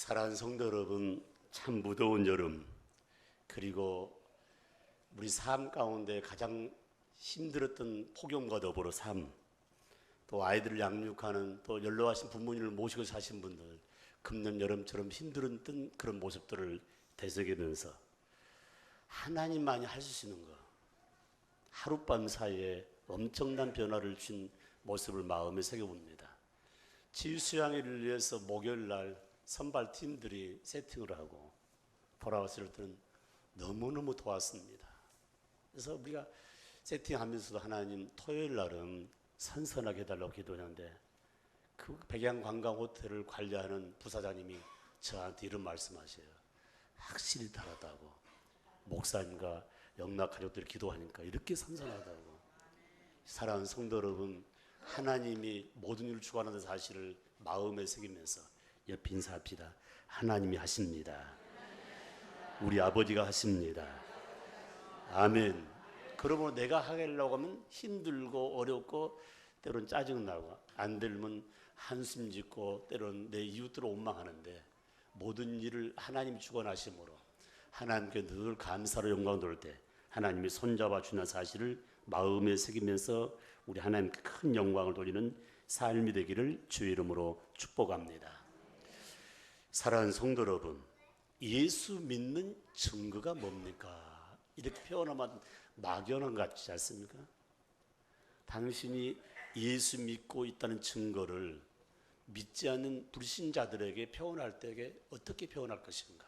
사랑하는 성도 여러분, 참 무더운 여름, 그리고 우리 삶 가운데 가장 힘들었던 폭염과 더불어 삶, 또 아이들을 양육하는 또 연로하신 부모님을 모시고 사신 분들, 금년 여름처럼 힘들었던 그런 모습들을 되새기면서 하나님만이 할 수 있는 거, 하룻밤 사이에 엄청난 변화를 준 모습을 마음에 새겨봅니다. 지수양회를 위해서 목요일 날 선발 팀들이 세팅을 하고 돌아왔을 때는 너무너무 도왔습니다. 그래서 우리가 세팅하면서도 하나님 토요일 날은 선선하게 해달라고 기도하는데 그 백양관광 호텔을 관리하는 부사장님이 저한테 이런 말씀하셔요. 확실히 다르다고. 목사님과 영락 가족들이 기도하니까 이렇게 선선하다고. 사랑하는 성도 여러분, 하나님이 모든 일을 주관하는 사실을 마음에 새기면서 옆에 인사합시다. 하나님이 하십니다. 우리 아버지가 하십니다. 아멘. 그러면 내가 하려고 하면 힘들고 어렵고 때론 짜증나고 안 되면 한숨 짓고 때론 내 이웃들을 원망하는데 모든 일을 하나님 주관하심으로 하나님께 늘 감사로 영광 돌 때 하나님이 손잡아 주는 사실을 마음에 새기면서 우리 하나님께 큰 영광을 돌리는 삶이 되기를 주의 이름으로 축복합니다. 사랑하는 성도 여러분, 예수 믿는 증거가 뭡니까? 이렇게 표현하면 막연한 것 같지 않습니까? 당신이 예수 믿고 있다는 증거를 믿지 않는 불신자들에게 표현할 때에 어떻게 표현할 것인가?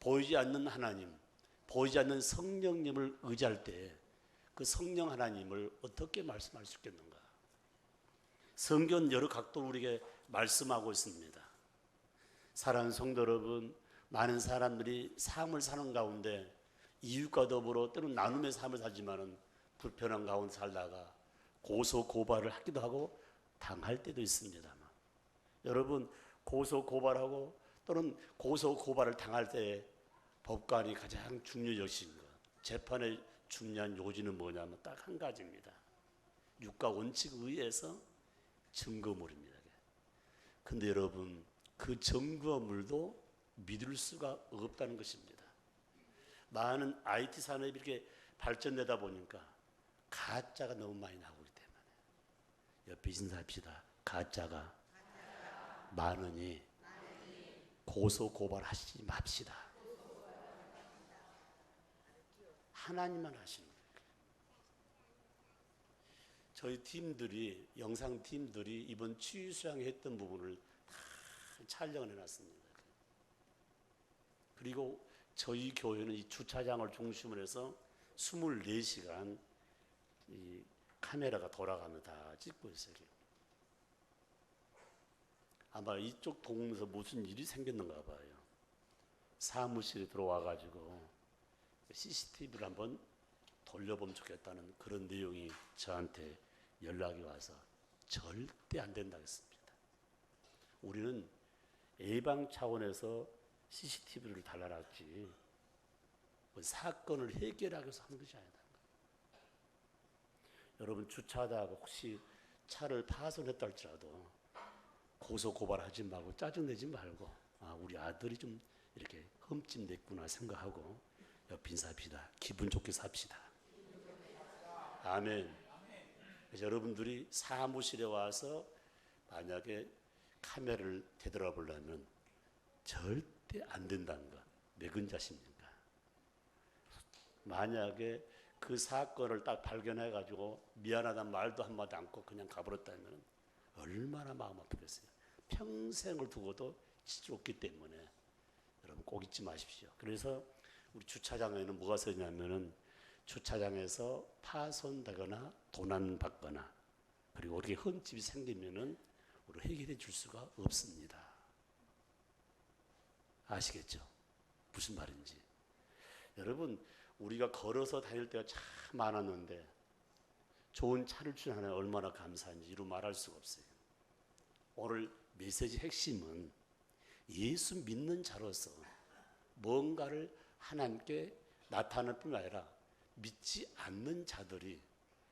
보이지 않는 하나님, 보이지 않는 성령님을 의지할 때 그 성령 하나님을 어떻게 말씀할 수 있겠는가? 성경 여러 각도 우리에게 말씀하고 있습니다. 사랑하는 성도 여러분, 많은 사람들이 삶을 사는 가운데 이웃과 더불어 때로는 나눔의 삶을 살지만은 불편한 가운데 살다가 고소 고발을 하기도 하고 당할 때도 있습니다만 여러분 고소 고발하고 또는 고소 고발을 당할 때 법관이 가장 중요적인 것 재판의 중요한 요지는 뭐냐면 딱 한 가지입니다. 육가 원칙에 의해서 증거물입니다. 근데 여러분 그 증거물도 믿을 수가 없다는 것입니다. 많은 IT 산업이 이렇게 발전되다 보니까 가짜가 너무 많이 나오기 때문에 옆에 인사합시다. 가짜가 많으니 고소 고발하시지 맙시다. 하나님만 하시는. 저희 팀들이 영상 팀들이 이번 치유 수양에 했던 부분을 다 촬영을 해놨습니다. 그리고 저희 교회는 이 주차장을 중심으로 해서 24시간 이 카메라가 돌아가면 다 찍고 있어요. 아마 이쪽 동네에서 무슨 일이 생겼는가 봐요. 사무실에 들어와 가지고 CCTV를 한번 돌려보면 좋겠다는 그런 내용이 저한테 연락이 와서 절대 안 된다 했습니다. 우리는 예방 차원에서 CCTV를 달아놨지 뭐 사건을 해결하기 위해서 하는 것이 아니다. 여러분 주차하다가 혹시 차를 파손했다 할지라도 고소 고발하지 말고 짜증내지 말고 아 우리 아들이 좀 이렇게 흠집 냈구나 생각하고 옆 인사합시다. 기분 좋게 삽시다. 아멘. 여러분들이 사무실에 와서 만약에 카메라를 되돌아보려면 절대 안 된다는 거. 몇은 자십니까? 만약에 그 사건을 딱 발견해 가지고 미안하다는 말도 한마디 않고 그냥 가버렸다면 얼마나 마음 아프겠어요. 평생을 두고도 지겹기 때문에 여러분 꼭 잊지 마십시오. 그래서 우리 주차장에는 뭐가 써있냐면은 주차장에서 파손되거나 도난받거나 그리고 이렇게 흠집이 생기면은 우리 해결해 줄 수가 없습니다. 아시겠죠? 무슨 말인지. 여러분, 우리가 걸어서 다닐 때가 참 많았는데 좋은 차를 주는 하나님 얼마나 감사한지 이루 말할 수가 없어요. 오늘 메시지 핵심은 예수 믿는 자로서 뭔가를 하나님께 나타낼 뿐 아니라 믿지 않는 자들이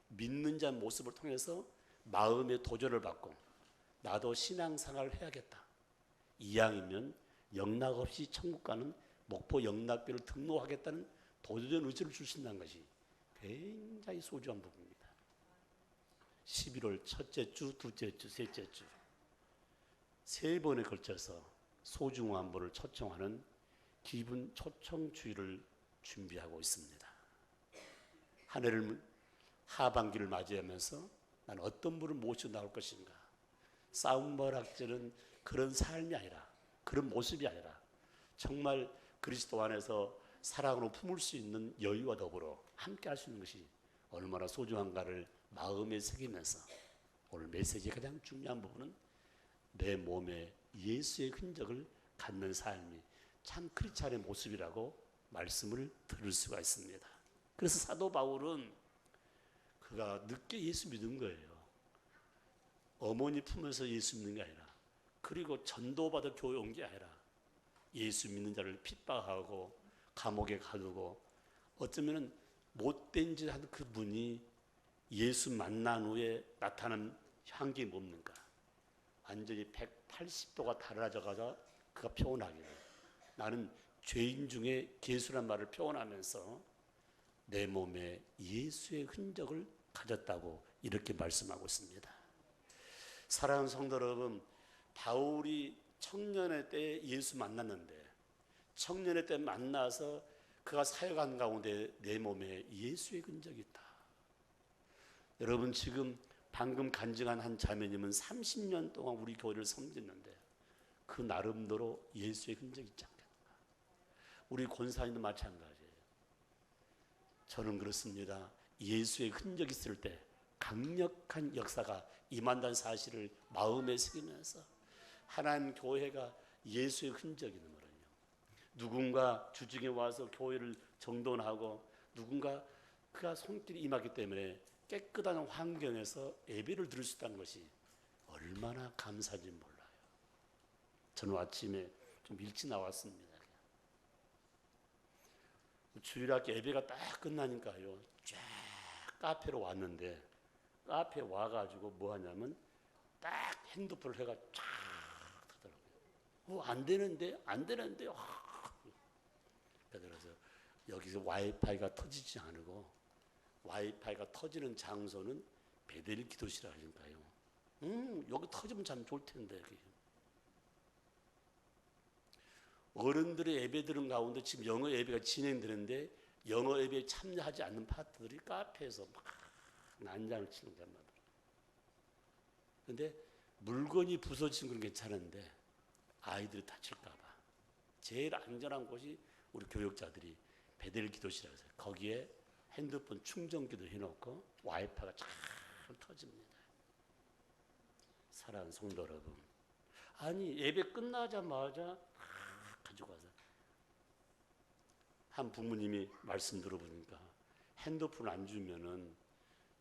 믿는 자 모습을 통해서 마음의 도전을 받고 나도 신앙생활을 해야겠다. 이왕이면 영락 없이 천국 가는 목포 영락교를 등록하겠다는 도전 의지를 주신다는 것이 굉장히 소중한 부분입니다. 11월 첫째 주, 둘째 주, 셋째 주 세 번에 걸쳐서 소중한 분을 초청하는 기분 초청 주의를 준비하고 있습니다. 한 해를 하반기를 맞이하면서 난 어떤 분을 모셔 나올 것인가? 싸움벌학제는 그런 삶이 아니라 그런 모습이 아니라 정말 그리스도 안에서 사랑으로 품을 수 있는 여유와 더불어 함께 할 수 있는 것이 얼마나 소중한가를 마음에 새기면서 오늘 메시지의 가장 중요한 부분은 내 몸에 예수의 흔적을 갖는 삶이 참 크리스찬의 모습이라고 말씀을 들을 수가 있습니다. 그래서 사도 바울은 그가 늦게 예수 믿은 거예요. 어머니 품에서 예수 믿는 게 아니라 그리고 전도받아 교회 온 게 아니라 예수 믿는 자를 핍박하고 감옥에 가두고 어쩌면은 못된 짓한 그분이 예수 만난 후에 나타난 향기 뭡니까? 완전히 180도가 달라져 가서 그가 표현하기를 나는 죄인 중에 개수란 말을 표현하면서 내 몸에 예수의 흔적을 가졌다고 이렇게 말씀하고 있습니다. 사랑하는 성도 여러분, 바울이 청년의 때 예수 만났는데 청년의 때 만나서 그가 사역한 가운데 내 몸에 예수의 흔적이 있다. 여러분 지금 방금 간증한 한 자매님은 30년 동안 우리 교회를 섬겼는데 그 나름대로 예수의 흔적이 있지 않겠는가. 우리 권사님도 마찬가지예요. 저는 그렇습니다. 예수의 흔적이 있을 때 강력한 역사가 임한다는 사실을 마음에 새기면서 하나님 교회가 예수의 흔적이 있는 거거든요. 누군가 주중에 와서 교회를 정돈하고 누군가 그가 손길이 임하기 때문에 깨끗한 환경에서 예배를 드릴 수 있다는 것이 얼마나 감사한지 몰라요. 저는 아침에 좀 일찍 나왔습니다. 주일학교 예배가 딱 끝나니까요. 쫙 카페로 왔는데 카페 와가지고 뭐 하냐면 딱 핸드폰을 해가 쫙 하더라고요. 어, 안 되는데 안 되는데 그래서 여기서 와이파이가 터지지 않고 와이파이가 터지는 장소는 베델 기도실이라니까요. 음 여기 터지면 참 좋을 텐데 여기. 어른들의 예배 드는 가운데 지금 영어 예배가 진행되는데 영어 예배에 참여하지 않는 파트들이 카페에서 막 난장을 치는 게 말이에요. 근데 물건이 부서지는 건 괜찮은데 아이들이 다칠까 봐. 제일 안전한 곳이 우리 교육자들이 베델 기도실이라고 해요. 거기에 핸드폰 충전기도 해놓고 와이파이가 잘 터집니다. 사랑하는 성도 여러분. 아니 예배 끝나자마자 가지고 와서 한 부모님이 말씀 들어보니까 핸드폰 안 주면은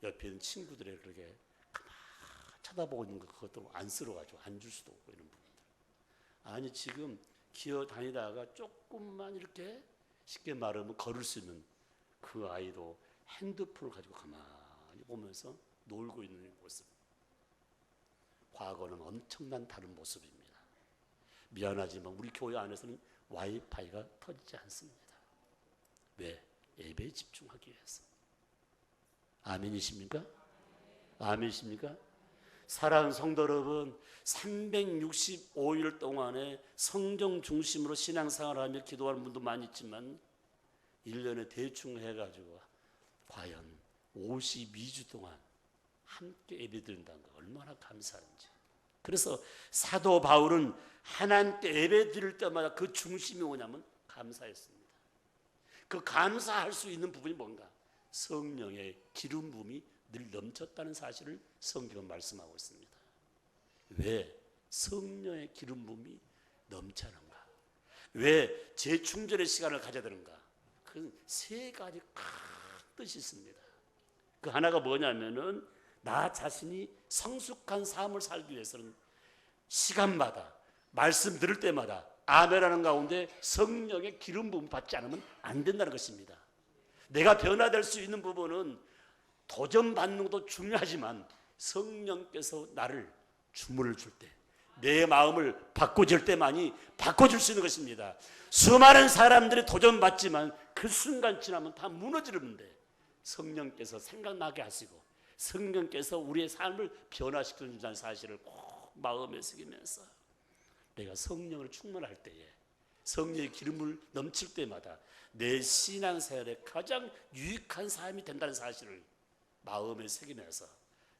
옆에 있는 친구들의 그렇게 가만 쳐다보고 있는 거 그것도 안쓰러워가지고 안 줄 수도 없고 이런 부분들. 아니 지금 기어 다니다가 조금만 이렇게 쉽게 말하면 걸을 수 있는 그 아이도 핸드폰을 가지고 가만히 보면서 놀고 있는 모습. 과거는 엄청난 다른 모습입니다. 미안하지만 우리 교회 안에서는 와이파이가 터지지 않습니다. 왜? 예배에 집중하기 위해서. 아멘이십니까? 아멘이십니까? 사랑하는 성도 여러분, 365일 동안에 성경 중심으로 신앙생활하며 기도하는 분도 많이 있지만 1년에 대충 해가지고 과연 52주 동안 함께 예배 드린다는 거 얼마나 감사한지. 그래서 사도 바울은 하나님께 예배 드릴 때마다 그 중심이 뭐냐면 감사했습니다. 그 감사할 수 있는 부분이 뭔가? 성령의 기름 부음이 늘 넘쳤다는 사실을 성경은 말씀하고 있습니다. 왜 성령의 기름 부음이 넘쳐는가? 왜 재충전의 시간을 가져야 되는가? 그 세 가지 큰 뜻이 있습니다. 그 하나가 뭐냐면은 나 자신이 성숙한 삶을 살기 위해서는 시간마다 말씀 들을 때마다 아멘하는 가운데 성령의 기름 부음 받지 않으면 안 된다는 것입니다. 내가 변화될 수 있는 부분은 도전 받는 것도 중요하지만 성령께서 나를 주문을 줄 때, 내 마음을 바꿔줄 때만이 바꿔줄 수 있는 것입니다. 수많은 사람들이 도전받지만 그 순간 지나면 다 무너지는데 성령께서 생각나게 하시고 성령께서 우리의 삶을 변화시켜 준다는 사실을 꼭 마음에 새기면서 내가 성령을 충만할 때에 성령의 기름을 넘칠 때마다 내 신앙생활에 가장 유익한 삶이 된다는 사실을 마음에 새기면서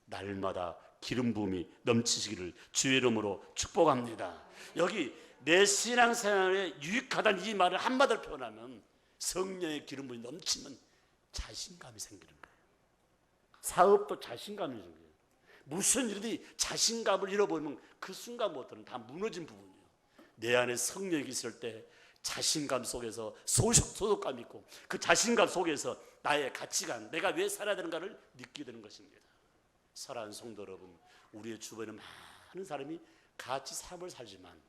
날마다 기름 부음이 넘치시기를 주의 이름으로 축복합니다. 여기 내 신앙생활에 유익하다는 이 말을 한마디로 표현하면 성령의 기름 부음이 넘치면 자신감이 생기는 거예요. 사업도 자신감이 생겨요. 무슨 일이 자신감을 잃어버리면 그 순간부터는 다 무너진 부분이에요. 내 안에 성령이 있을 때 자신감 속에서 소속, 소속감 있고 그 자신감 속에서 나의 가치관, 내가 왜 살아야 되는가를 느끼게 되는 것입니다. 사랑하는 성도 여러분, 우리의 주변에 많은 사람이 같이 삶을 살지만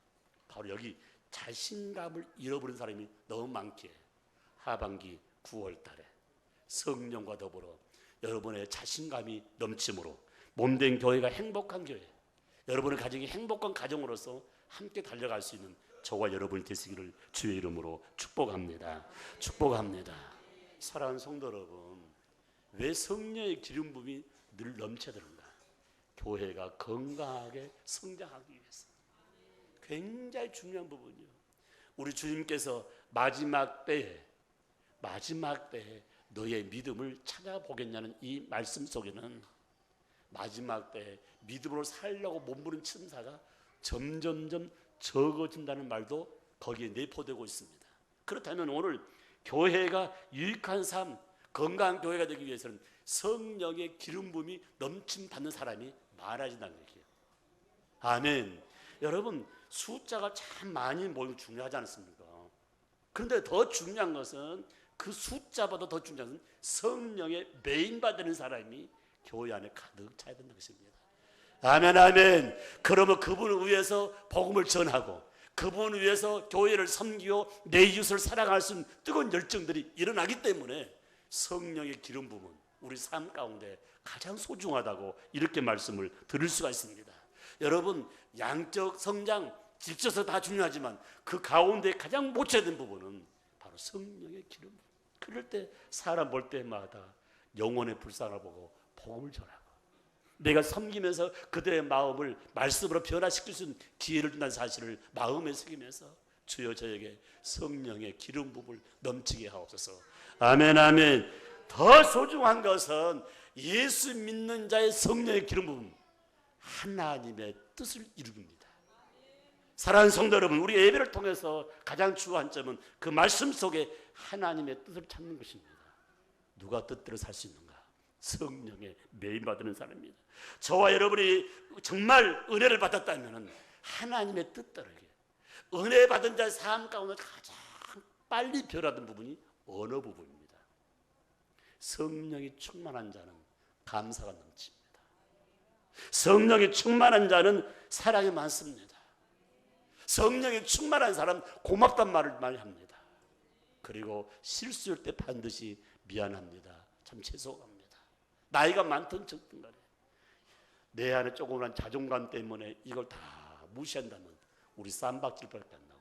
바로 여기 자신감을 잃어버린 사람이 너무 많기에 하반기 9월 달에 성령과 더불어 여러분의 자신감이 넘침으로 몸된 교회가 행복한 교회, 여러분의 가정이 행복한 가정으로서 함께 달려갈 수 있는 저와 여러분이 되시기를 주의 이름으로 축복합니다. 축복합니다. 사랑하는 성도 여러분, 왜 성령의 기름 부음이 늘 넘쳐야 되는가? 교회가 건강하게 성장하기 위해서. 굉장히 중요한 부분이요. 우리 주님께서 마지막 때에 마지막 때에 너의 믿음을 찾아보겠냐는 이 말씀 속에는 마지막 때에 믿음으로 살려고 몸부림 틈사가 점점점 적어진다는 말도 거기에 내포되고 있습니다. 그렇다면 오늘 교회가 유익한 삶, 건강한 교회가 되기 위해서는 성령의 기름 부음이 넘침 받는 사람이 많아진다는 얘기예요. 아멘. 여러분 숫자가 참 많이 모이면 중요하지 않습니까? 그런데 더 중요한 것은 그 숫자보다 더 중요한 것은 성령의 메인 받는 사람이 교회 안에 가득 차야 된다는 것입니다. 아멘 아멘. 그러면 그분을 위해서 복음을 전하고 그분을 위해서 교회를 섬기고 내 이웃을 사랑할 수 있는 뜨거운 열정들이 일어나기 때문에 성령의 기름 부분 우리 삶 가운데 가장 소중하다고 이렇게 말씀을 드릴 수가 있습니다. 여러분 양적 성장 질서서 다 중요하지만 그 가운데 가장 못 쳐야 되는 부분은 바로 성령의 기름. 그럴 때 사람 볼 때마다 영혼의 불쌍을 보고 복음을 전하고 내가 섬기면서 그들의 마음을 말씀으로 변화시킬 수 있는 기회를 준다는 사실을 마음에 새기면서 주여 저에게 성령의 기름 부을 넘치게 하옵소서. 아멘 아멘. 더 소중한 것은 예수 믿는 자의 성령의 기름 부음 하나님의 뜻을 이룹니다. 사랑하는 성도 여러분, 우리 예배를 통해서 가장 중요한 점은 그 말씀 속에 하나님의 뜻을 찾는 것입니다. 누가 뜻대로 살 수 있는가? 성령의 매일 받는 사람입니다. 저와 여러분이 정말 은혜를 받았다면 하나님의 뜻대로 은혜 받은 자의 삶 가운데 가장 빨리 변하던 부분이 어느 부분입니다. 성령이 충만한 자는 감사가 넘칩니다. 성령이 충만한 자는 사랑이 많습니다. 성령이 충만한 사람 고맙단 말을 많이 합니다. 그리고 실수할 때 반드시 미안합니다. 참 죄송합니다. 나이가 많든 적든 간에 내 안에 조그만 자존감 때문에 이걸 다 무시한다면 우리 쌈박질밖에 안 나고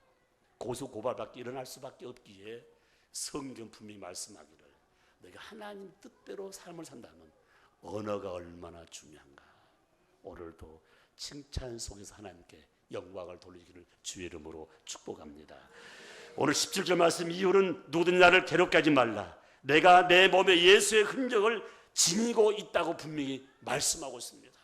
고소 고발밖에 일어날 수밖에 없기에 성경 분명히 말씀하기를 내가 하나님 뜻대로 삶을 산다면 언어가 얼마나 중요한가 오늘도 칭찬 속에서 하나님께 영광을 돌리기를 주의 이름으로 축복합니다. 오늘 17절 말씀 이유는 누구든 나를 괴롭게 하지 말라. 내가 내 몸에 예수의 흔적을 지니고 있다고 분명히 말씀하고 있습니다.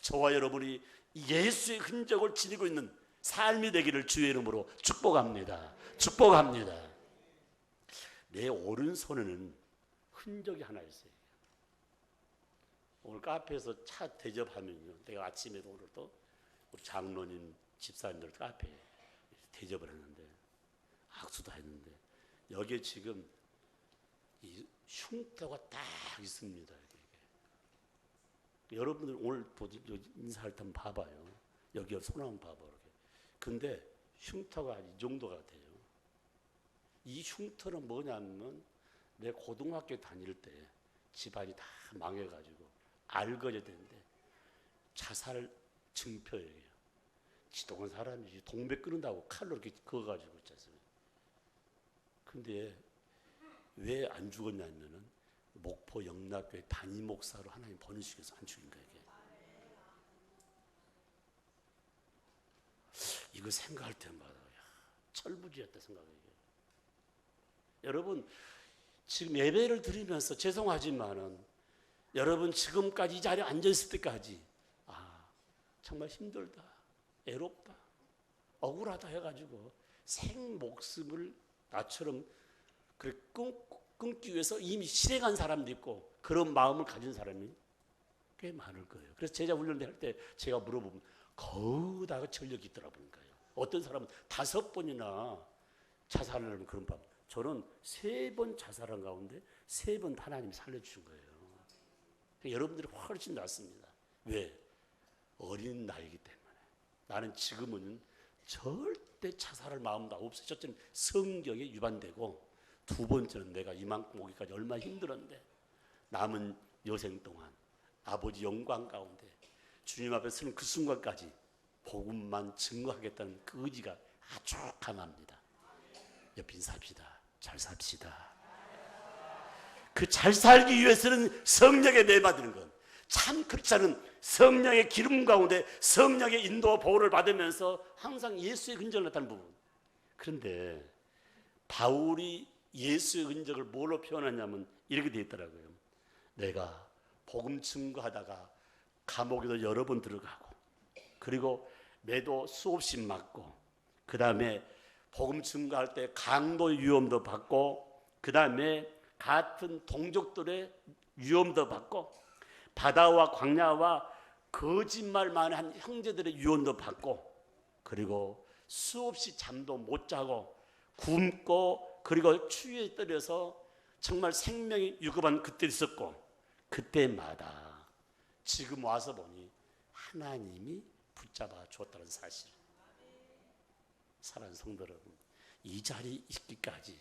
저와 여러분이 예수의 흔적을 지니고 있는 삶이 되기를 주의 이름으로 축복합니다. 축복합니다. 내 오른손에는 흔적이 하나 있어요. 오늘 카페에서 차 대접하면요. 내가 아침에도 오늘 또 우리 장로님 집사님들 카페에 대접을 했는데 악수도 했는데 여기에 지금 이 흉터가 딱 있습니다. 이게. 여러분들 오늘 보지 인사할 때 봐봐요. 여기 손 한번 봐봐 이렇게. 근데 흉터가 이 정도가 돼요. 이 흉터는 뭐냐면 내 고등학교 다닐 때 집안이 다 망해가지고 알거져 되는데 자살 증표예요. 지독한 사람이지 동백 끊는다고 칼로 이렇게 그어가지고 않습니까? 근데 왜 안 죽었냐 면은 목포 영락교회 담임 목사로 하나님 보내주셔서 안 죽인 거예요. 이거 생각할 때마다 야, 철부지였다 생각해요. 여러분 지금 예배를 드리면서 죄송하지만은 여러분 지금까지 이 자리에 앉아 있을 때까지 아 정말 힘들다, 애롭다, 억울하다 해가지고 생 목숨을 나처럼 그래 끊, 끊기 위해서 이미 실행한 사람도 있고 그런 마음을 가진 사람이 꽤 많을 거예요. 그래서 제자 훈련 할때 제가 물어보면 거기다가 전력이 있더라 거예요. 어떤 사람은 다섯 번이나 자살을 하는 그런 밥. 저는 세 번 자살한 가운데 세 번 하나님 살려주신 거예요. 여러분들이 훨씬 낫습니다. 왜? 어린 나이기 때문에. 나는 지금은 절대 자살할 마음도 없어요. 첫째는 성경에 위반되고 두 번째는 내가 이만큼 오기까지 얼마나 힘들었는데 남은 여생 동안 아버지 영광 가운데 주님 앞에 서는 그 순간까지 복음만 증거하겠다는 그 의지가 아주 강합니다. 옆인 삽시다. 잘 삽시다. 그 잘 살기 위해서는 성령에 매받는 것. 참 크리스찬은 성령의 기름 가운데 성령의 인도와 보호를 받으면서 항상 예수의 흔적을 나타내는 부분. 그런데 바울이 예수의 흔적을 뭘로 표현하냐면 이렇게 되어 있더라고요. 내가 복음 증거하다가 감옥에도 여러 번 들어가고 그리고 매도 수없이 맞고 그 다음에 복음 증거할 때 강도 위험도 받고 그 다음에 같은 동족들의 위험도 받고 바다와 광야와 거짓말 많은 한 형제들의 유언도 받고 그리고 수없이 잠도 못 자고 굶고 그리고 추위에 떨려서 정말 생명이 유급한 그때 있었고 그때마다 지금 와서 보니 하나님이 붙잡아 주었다는 사실. 사랑하는 성도 여러분, 이 자리에 있기까지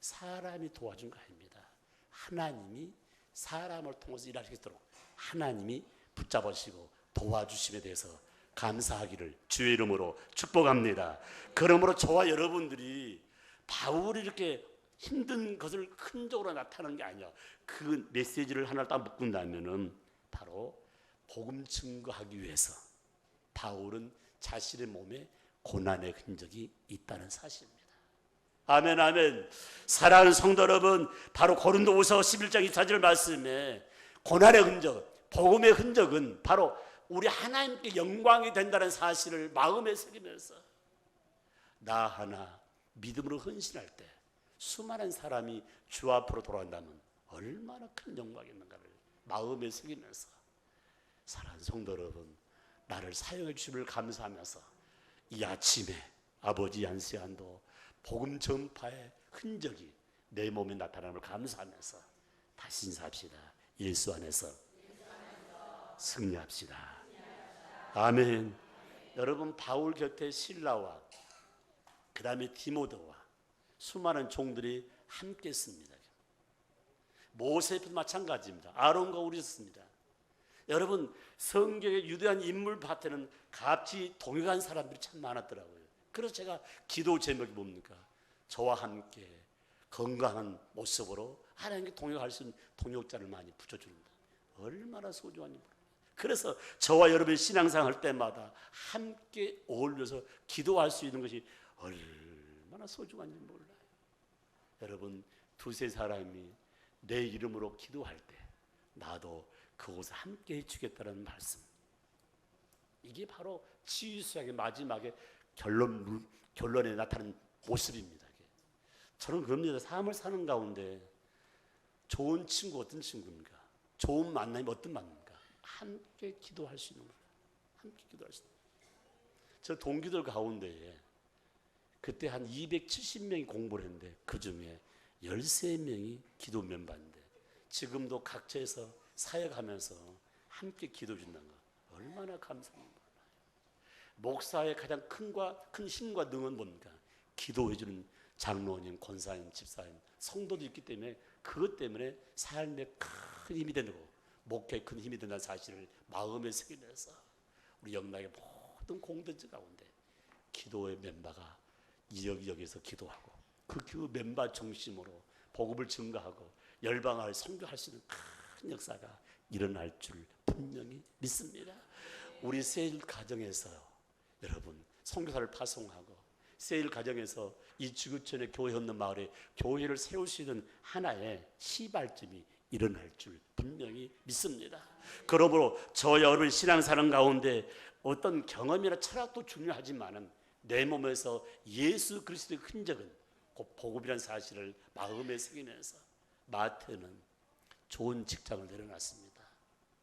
사람이 도와준 거 아닙니다. 하나님이 사람을 통해서 일할 수 있도록 하나님이 붙잡으시고 도와주심에 대해서 감사하기를 주의 이름으로 축복합니다. 그러므로 저와 여러분들이 바울이 이렇게 힘든 것을 흔적으로 나타내는 게 아니야. 그 메시지를 하나를 딱 묶은다면은 바로 복음 증거하기 위해서 바울은 자신의 몸에 고난의 흔적이 있다는 사실입니다. 아멘, 아멘. 사랑하는 성도 여러분, 바로 고린도후서 11장 24절 말씀에 고난의 흔적, 복음의 흔적은 바로 우리 하나님께 영광이 된다는 사실을 마음에 새기면서 나 하나 믿음으로 헌신할 때 수많은 사람이 주 앞으로 돌아온다면 얼마나 큰 영광이 있는가를 마음에 새기면서 사랑하는 성도 여러분 나를 사용해 주심을 감사하면서 이 아침에 아버지 안세한도 복음 전파의 흔적이 내 몸에 나타남을 감사하면서 다시 인사합시다. 예수 안에서 승리합시다. 아멘. 여러분 바울 곁에 신라와 그 다음에 디모데와 수많은 종들이 함께 씁니다. 모세도 마찬가지입니다. 아론과 우리였습니다. 여러분 성경의 유대한 인물 밭에는 같이 동역한 사람들이 참 많았더라고요. 그래서 제가 기도 제목이 뭡니까? 저와 함께 건강한 모습으로 하나님께 동역할 수 있는 동역자를 많이 붙여줍니다. 얼마나 소중한지 몰라요. 그래서 저와 여러분이 신앙생활 할 때마다 함께 어울려서 기도할 수 있는 것이 얼마나 소중한지 몰라요. 여러분 두세 사람이 내 이름으로 기도할 때 나도 그곳에 함께 해주겠다는 말씀. 이게 바로 치유수약의 마지막에 결론 결론에 나타나는 모습입니다. 저는 그럽니다. 삶을 사는 가운데 좋은 친구 어떤 친구입니까? 좋은 만남이 어떤 만남입니까? 함께 기도할 수 있는 거예요. 함께 기도할 수 있는. 저 동기들 가운데에 그때 한 270명이 공부를 했는데 그 중에 13명이 기도 멤버인데 지금도 각처에서 사역하면서 함께 기도 준다는 거 얼마나 몰라요. 목사의 가장 큰과 큰 힘과 능은 뭡니까? 기도해 주는 장로님, 권사님, 집사님, 성도도 있기 때문에 그것 때문에 삶에 큰 힘이 되고 목회에 큰 힘이 된다는 사실을 마음에 새기면서 우리 영락의 모든 공동체 가운데 기도의 멤버가 여기저기서 기도하고 그, 그 멤버 중심으로 복음을 증가하고 열방을 선교할 수 있는 큰 역사가 일어날 줄 분명히 믿습니다. 우리 세일 가정에서요. 여러분 선교사를 파송하고 세일 가정에서 이 지구촌의 교회 없는 마을에 교회를 있는 하나의 시발점이 일어날 줄 분명히 믿습니다. 그러므로 저 여러분 신앙사람 가운데 어떤 경험이나 철학도 중요하지만은 내 몸에서 예수 그리스도의 흔적은 곧 복음이라는 사실을 마음에 새기면서 마태는 좋은 직장을 내려놨습니다.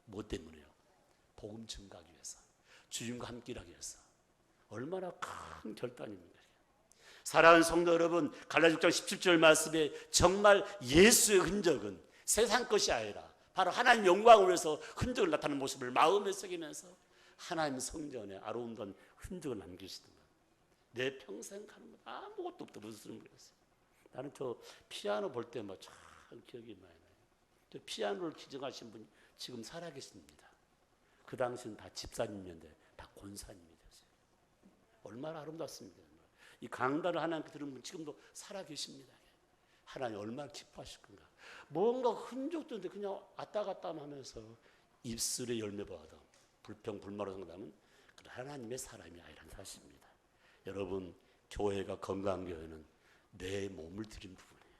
뭐 때문에요? 복음 증가하기 위해서, 주님과 함께 일하기 위해서. 얼마나 큰 결단입니까? 사랑하는 성도 여러분, 갈라디아 6장 17절 말씀에 정말 예수의 흔적은 세상 것이 아니라 바로 하나님 영광을 위해서 흔적을 나타내는 모습을 마음에 새기면서 하나님 성전에 아름다운 흔적을 남기시는 것. 내 평생 가는 것 아무것도 없다 무슨 그랬어요. 나는 저 피아노 볼 때마다 참 기억이 많이 나요. 저 피아노를 기증하신 분 지금 살아계십니다. 그 당시는 다 집사님이었는데 다 권사님이 됐어요. 얼마나 아름답습니다. 이 강단을 하나님께 분 지금도 살아계십니다. 하나님 얼마나 기뻐하실 건가. 뭔가 흔적도 없는데 그냥 왔다 갔다 하면서 입술에 열매 받아 불평 불마로 상담은 하나님의 사람이 아니란 사실입니다. 여러분 교회가 건강한 교회는 내 몸을 들인 부분이에요.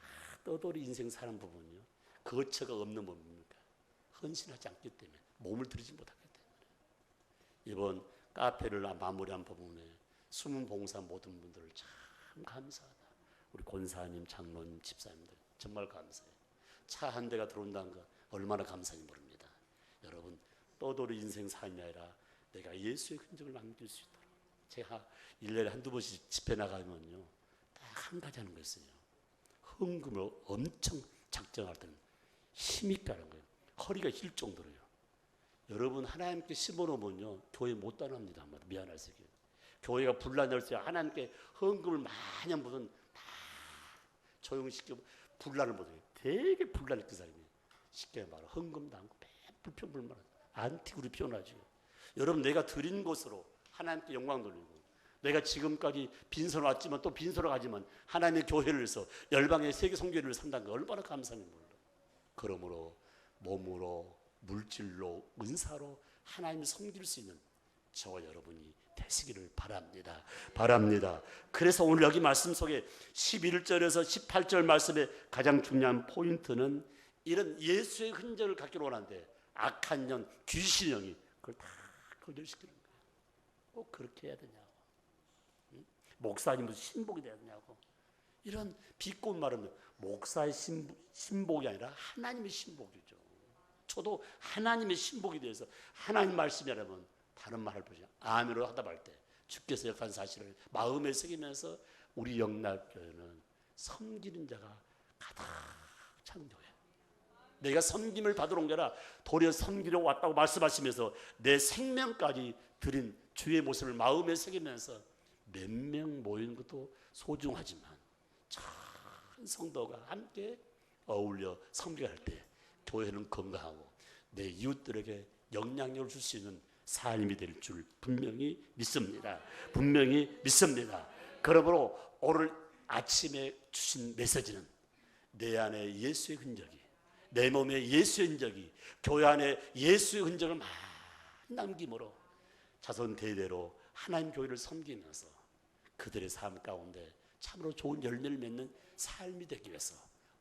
아, 떠돌이 인생 사는 부분이요. 그 어처가 없는 몸입니까? 헌신하지 않기 때문에 몸을 들이지 못하기 때문에 이번 카페를 마무리한 부분에 숨은 봉사 모든 분들 참 감사하다. 우리 권사님, 장로님, 집사님들 정말 감사해요. 차 한 대가 들어온다는 거 얼마나 감사한지 모릅니다. 여러분 떠돌이 인생 삶이 아니라 내가 예수의 흔적을 남길 수 있도록 제가 1년에 한두 번씩 집회 나가면요 딱 한 가지 하는 거 있어요. 헌금을 엄청 작정할 때는 힘이 있다는 거예요. 허리가 힐 정도로요. 여러분 하나님께 심어놓으면요 교회 못 따라합니다. 미안할세요. 교회가 분란될 때 하나님께 헌금을 많이 한 분은 다 조용히 시켜 분란을 못해요. 되게 분란해 그 사람이. 쉽게 말해 헌금도 않고 불평불만 안티그로 표현하죠. 여러분 내가 드린 것으로 하나님께 영광 돌리고 내가 지금까지 빈손 왔지만 또 빈손을 가지만 하나님의 교회를 위해서 열방의 세계 성교를 산다는 거 얼마나 감사한지 몰라. 그러므로 몸으로 물질로 은사로 하나님을 섬길 수 있는 저와 여러분이 되시기를 바랍니다. 바랍니다. 그래서 오늘 여기 말씀 속에 11절에서 18절 말씀의 가장 중요한 포인트는 이런 예수의 흔적을 갖기로 원하는데 악한 년, 귀신 영이 그걸 다 거절시키는. 꼭 그렇게 해야 되냐고. 응? 목사님 무슨 신복이 돼야 되냐고. 이런 비꼰 말은 목사의 신, 신복 이 아니라 하나님의 신복이죠. 저도 하나님의 신복이 돼서 하나님 말씀이라면 다른 말을 보지 아멘으로 하다 말 때 주께서 역한 사실을 마음에 새기면서 우리 영락교회는 섬기는 자가 가득 찬 교회. 내가 섬김을 받으러 온게 아니라 도리어 섬기러 왔다고 말씀하시면서 내 생명까지 드린 주의 모습을 마음에 새기면서 몇 명 모이는 것도 소중하지만 전 성도가 함께 어울려 섬겨할 때 교회는 건강하고 내 이웃들에게 영향력을 줄 수 있는 삶이 될 줄 분명히 믿습니다. 분명히 믿습니다. 그러므로 오늘 아침에 주신 메시지는 내 안에 예수의 흔적이, 내 몸에 예수의 흔적이, 교회 안에 예수의 흔적을 많이 남김으로 자손 대대로 하나님 교회를 섬기면서 그들의 삶 가운데 참으로 좋은 열매를 맺는 삶이 되기 위해서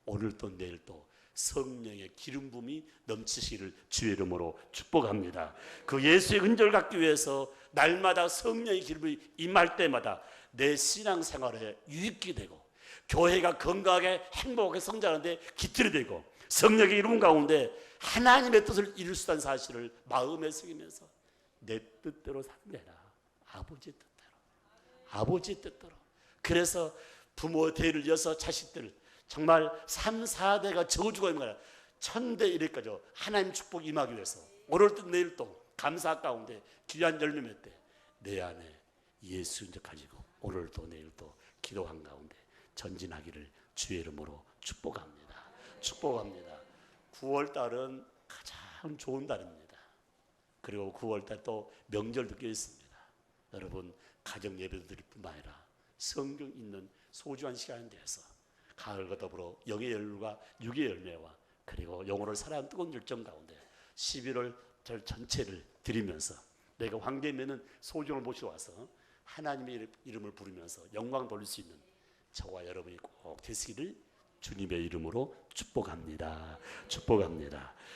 오늘 또 내일 또 성령의 기름 부음이 넘치시기를 주의 이름으로 축복합니다. 그 예수의 흔적을 갖기 위해서 날마다 성령의 기름이 임할 때마다 내 신앙 생활에 유익이 되고 교회가 건강하게 행복하게 성장하는데 기틀이 되고 성령의 이름 가운데 하나님의 뜻을 이룰 수 있다는 사실을 마음에 새기면서 내 뜻대로 살게라 아버지 뜻대로 아버지 뜻대로 그래서 부모 대를 이어서 자식들 정말 3, 4대가 저주가 있는 거야. 천대 이래까지 하나님 축복 임하기 위해서 오늘 또 내일 또 감사 가운데 귀한 열매 맺때 내 안에 예수 인적 가지고 오늘 또 내일 또 기도한 가운데 전진하기를 주의 이름으로 축복합니다. 축복합니다. 9월 달은 가장 좋은 달입니다. 그리고 9월 달 또 명절도 껴 있습니다. 여러분 가정 예배도 드릴 뿐만 아니라 성경 있는 소중한 시간에 대해서 가을과 더불어 영의 열과 육의 열매와 그리고 영혼을 사랑하는 뜨거운 열정 가운데 11월 절 전체를 드리면서 내가 황제면은 소중을 모시러 와서 하나님의 이름- 이름을 부르면서 영광 돌릴 수 있는 저와 여러분이 꼭 되시기를 주님의 이름으로 축복합니다. 축복합니다.